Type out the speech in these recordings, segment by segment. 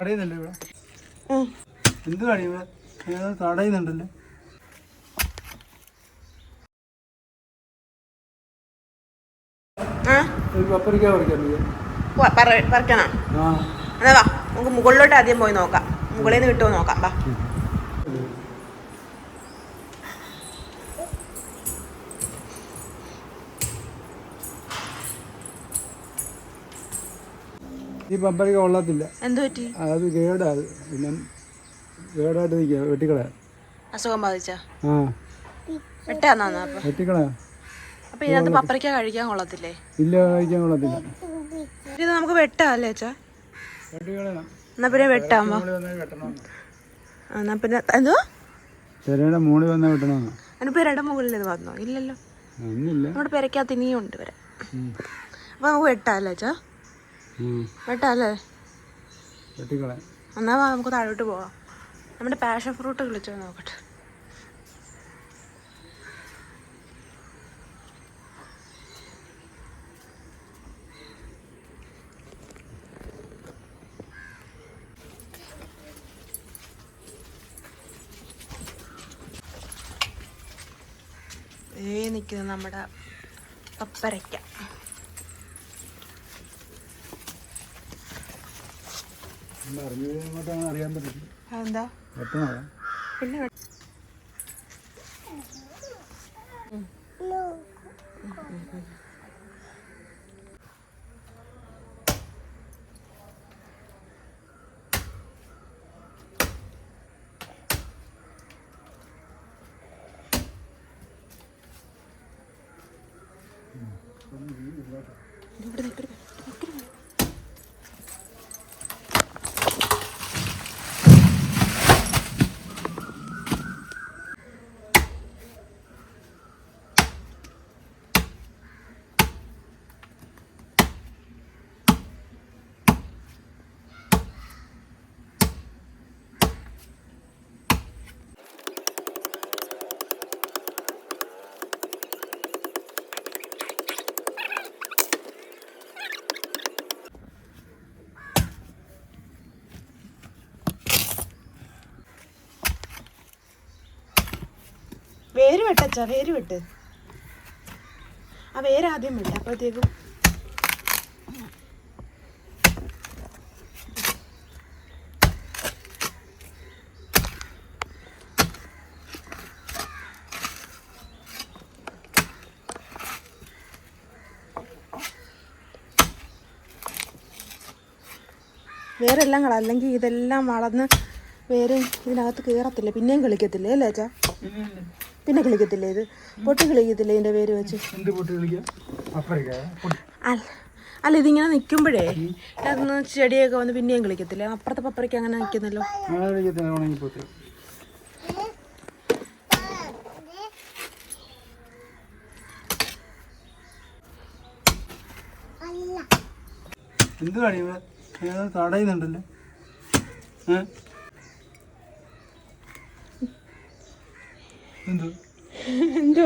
തടയുന്നല്ലേ ഇവിടെ? എന്ത് കടി ഇവിടെ? തടയുന്നുണ്ടല്ലോ? പറിക്കണോ. എന്നാ വാ നമുക്ക് മുകളിലോട്ട് ആദ്യം പോയി നോക്കാം. മുകളിൽ നിന്ന് കിട്ടുമോ നോക്കാം വാ. ഈ പപ്പരിക്ക കൊള്ളത്തില്ല. എന്തു പറ്റി? അത് കേടാ അത്. പിന്നെ കേടായിട്ട് നിൽക്കുക വെട്ടിക്കളയാ. അസുഖം ബാധിച്ച? ആ. വെട്ടാന്നാ അപ്പൊ? വെട്ടിക്കളയാ. അപ്പൊ ഇതിനകത്ത് പപ്പറിക്ക കഴിക്കാൻ കൊള്ളത്തില്ലേ? ഇല്ല കഴിക്കാൻ കൊള്ളത്തില്ല. ഇത് നമുക്ക് വെട്ടാ അല്ലേ അച്ഛാ? എന്നാ പിന്നെ വെട്ടാം വാ മുകളിൽ വന്നാൽ വെട്ടണം ആ, എന്നാ പിന്നെ എന്തോ? പെരയുടെ മുകളിൽ വന്നാൽ വെട്ടണം അതിന് പേരുടെ മുകളിൽ ഇത് വന്നോ? ഇല്ലല്ലോ. നമ്മുടെ പെരക്കകത്ത് ഇനിയും ഉണ്ട് വരെ. അപ്പൊ നമുക്ക് വെട്ടാല്ലേ അച്ഛാ? ഉം. വെട്ടാം അല്ലേ വെട്ടിക്കളയാം. എന്നാ നമുക്ക് താഴോട്ട് പോവാം. നമ്മുടെ പാഷൻ ഫ്രൂട്ട് വിളിച്ചോ നോക്കട്ടെ. ഏ നിൽക്കുന്നത് നമ്മുടെ പപ്പരയ്ക്ക. അറിയാൻ പറ്റും അതെന്താ? വെട്ടണോ പിന്നെ ഇവിടെ വേര് വെട്ടച്ചാ വേര് വെട്ട്. ആ വേര് ആദ്യം വെട്ട അപ്പോഴത്തേക്കും. വേറെല്ലാം കള അല്ലെങ്കിൽ ഇതെല്ലാം വളർന്ന് വേര് ഇതിനകത്ത് കയറത്തില്ല പിന്നെയും കളിക്കത്തില്ലേ അല്ലേ അച്ഛാ? പിന്നെ കിളിക്കത്തില്ലേ ഇത്? പൊട്ടി കിളിക്കത്തില്ലേ ഇതിന്റെ പേര് വെച്ച്? അല്ല അല്ല ഇതിങ്ങനെ നിൽക്കുമ്പോഴേ അതൊന്ന് ചെടിയൊക്കെ വന്ന് പിന്നെയും കിളിക്കത്തില്ലേ? അപ്പുറത്തെ പപ്പറയ്ക്ക് അങ്ങനെ നിൽക്കുന്നല്ലോ. എന്ത് ഏതോ തടയുന്നുണ്ടല്ലോ? ഏ? എന്ത്?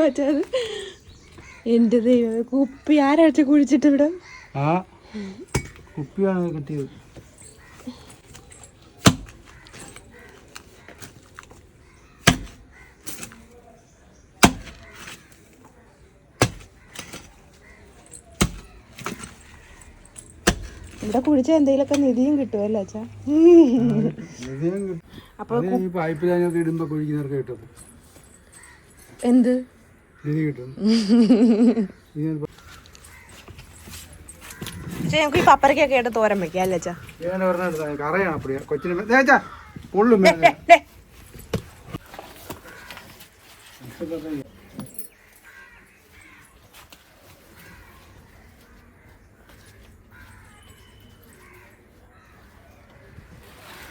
പറ്റാത്? എന്റെ ദൈവം കുപ്പി ആരാഴ്ച കുഴിച്ചിട്ട് ഇവിടെ? ആ കുപ്പിയാണ് കിട്ടിയത്. ഇവിടെ കുഴിച്ച എന്തെങ്കിലുമൊക്കെ നിധിയും കിട്ടുമല്ലോ അച്ഛാ? അപ്പൊ പൈപ്പ് ലൈനൊക്കെ ഇടുമ്പോ കുഴിക്കുന്നവർക്ക് കിട്ടും. എന്ത്? നമുക്ക് ഈ പപ്പരക്കൊക്കെ ആയിട്ട് തോരൻ വെക്കാം അല്ലേ കൊച്ചിന്